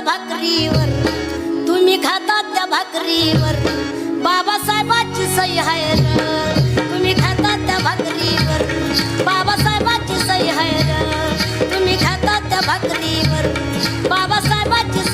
त्या भाकरीवर. तुम्ही खातात त्या भाकरीवर. बाबासाहेबांची सई हायर तुम्ही खातात त्या भाकरीवर. बाबासाहेबांची सही हायर तुम्ही खातात त्या भाकरीवर. बाबासाहेबांची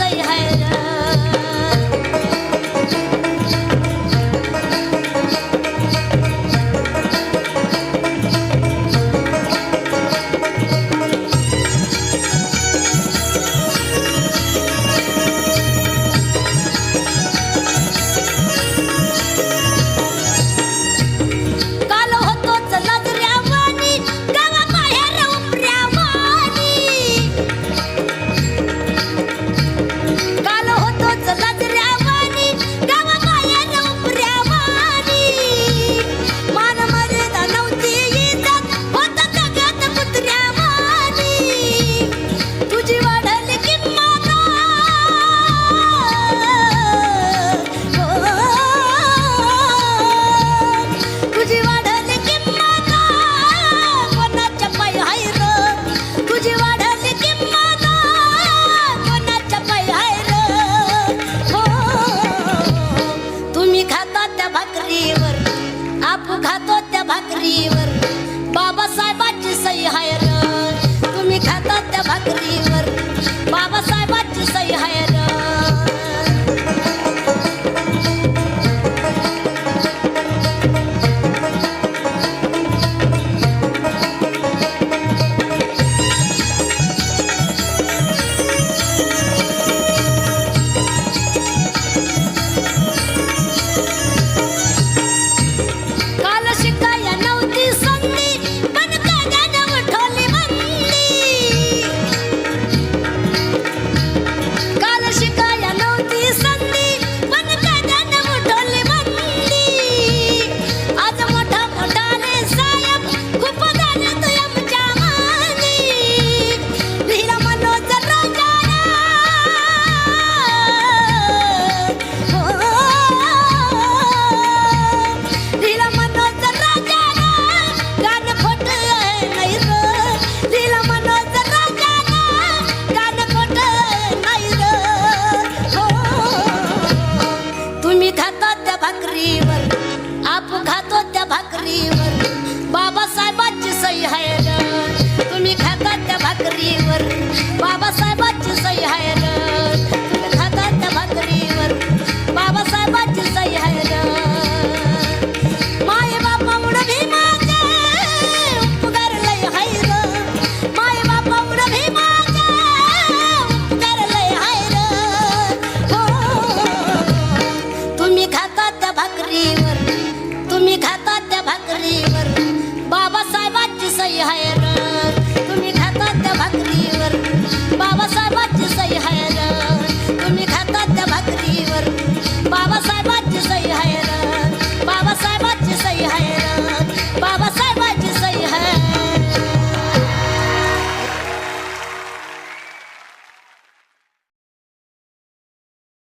त्या भाकरीवर. आपू खातो त्या भाकरीवर. बाबासाहेबांची सही हायर बस बच सही है।